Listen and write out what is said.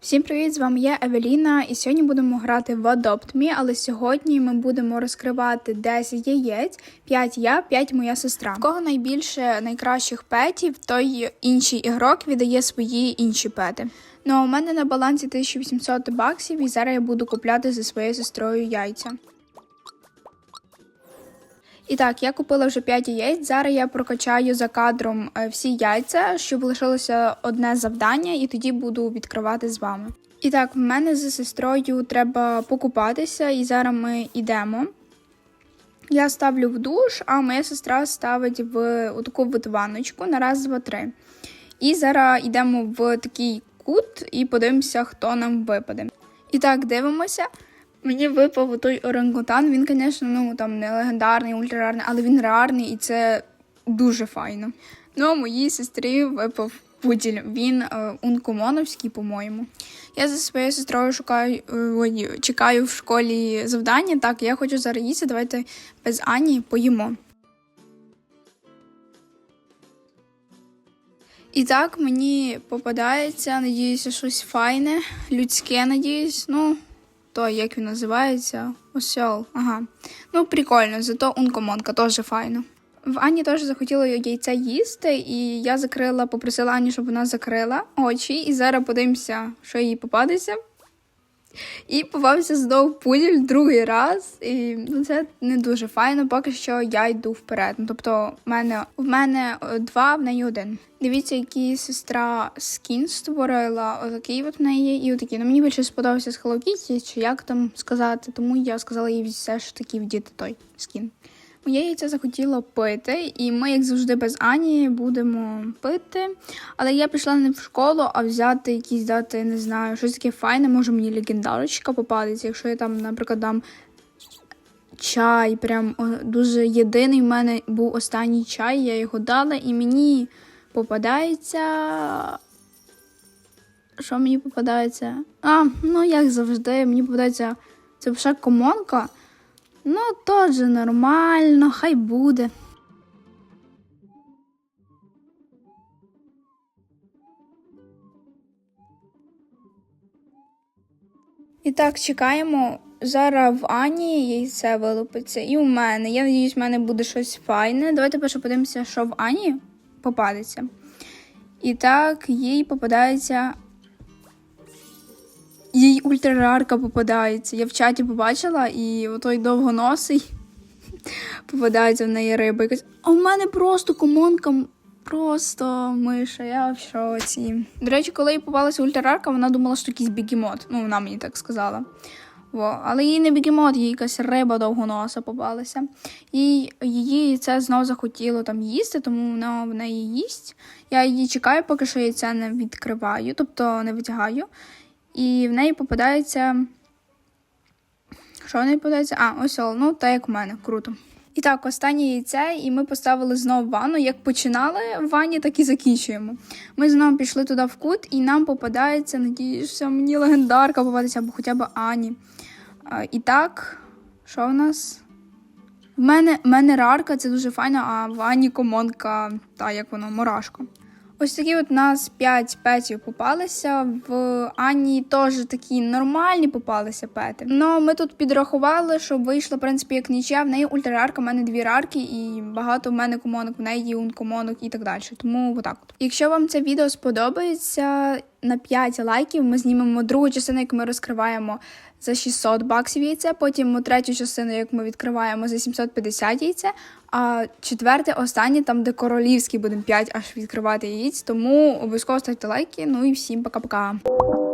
Всім привіт! З вами я Евеліна, і сьогодні будемо грати в Adopt Me, але сьогодні ми будемо розкривати 10 яєць, 5 я, 5 моя сестра. В кого найбільше найкращих петів, той інший ігрок віддає свої інші пети. Ну а у мене на балансі 1800 баксів, і зараз я буду купляти зі своєю сестрою яйця. І так, я купила вже 5 яєць. Зараз я прокачаю за кадром е, всі яйця, щоб лишилося одне завдання, і тоді буду відкривати з вами. І так, в мене з сестрою треба покупатися, і зараз ми йдемо. Я ставлю в душ, а моя сестра ставить в таку от на раз, два, три. І зараз йдемо в такий кут і подивимося, хто нам випаде. І так, дивимося. Мені випав той орангутан. Він, звісно, ну там не легендарний, ультрарарний, але він рарний і це дуже файно. Ну, а моїй сестрі випав пуділь. Він е, ункомоновський, по-моєму. Я за своєю сестрою шукаю е, чекаю в школі завдання. Так, я хочу зараз їсти. Давайте без Ані поїмо. І так мені попадається, надіюся, щось файне, людське, надіюсь. Ну, то як він називається? Осьол. Ага. Ну, прикольно, зато ункомонка теж файно. В Ані теж захотіло яйця їсти, і я закрила, попросила Ані, щоб вона закрила очі, і зараз подивимося, що їй попадеться. І попався знову пуділь другий раз. І ну, це не дуже файно, поки що я йду вперед. Ну, тобто, в мене в мене е, два, в неї один. Дивіться, який сестра скін створила. Отакий от в неї і отакий. Ну мені більше сподобався з Hello Kitty, чи як там сказати, тому я сказала їй все ж таки вдіти той скін. Моє яйце захотіло пити, і ми, як завжди, без Ані будемо пити. Але я пішла не в школу, а взяти якісь дати, не знаю, щось таке файне, може мені легендарочка попадеться, якщо я там, наприклад, дам чай, прям дуже єдиний в мене був останній чай, я його дала, і мені попадається. Що мені попадається? А, ну як завжди, мені попадається це вже комонка. Ну, теж нормально, хай буде. І так, чекаємо. Зараз в Ані яйце вилупиться, і у мене. Я надіюсь, в мене буде щось файне. Давайте перше подивимося, що в Ані попадеться. І так, їй попадається. Їй ультрарарка попадається. Я в чаті побачила, і отой довгоносий попадається в неї риба. Якась, а в мене просто комонка, просто миша, я в шоці. До речі, коли їй попалася ультрарарка, вона думала, що якийсь бігемот. Ну, вона мені так сказала. Во. Але їй не бігемот, їй якась риба довгоноса попалася. І її це знову захотіло там їсти, тому вона в неї їсть. Я її чекаю, поки що яйця не відкриваю, тобто не витягаю. І в неї попадається. Що в неї попадається? А, ось, ол, ну, так як в мене, круто. І так, останнє яйце, і ми поставили знову ванну. Як починали в ванні, так і закінчуємо. Ми знову пішли туди в кут, і нам попадається, надіюся, мені легендарка попадеться, або хоча б Ані. А, і так, що в нас? В мене, в мене рарка, це дуже файно, а в Ані комонка, та як воно, мурашка. Ось такі от нас 5 петів попалися. В Ані теж такі нормальні попалися пети. Ну ми тут підрахували, щоб вийшло, в принципі, як нічия. В неї ультрарарка, в мене дві рарки, і багато в мене комонок, в неї ункомонок і так далі. Тому отак от. Якщо вам це відео сподобається, на 5 лайків ми знімемо другу частину, яку ми розкриваємо за 600 баксів яйця, потім третю частину, як ми відкриваємо за 750 яйце, а четверте, останнє, там, де королівський будемо 5 аж відкривати яєць. Тому обов'язково ставте лайки. Ну і всім пока-пока.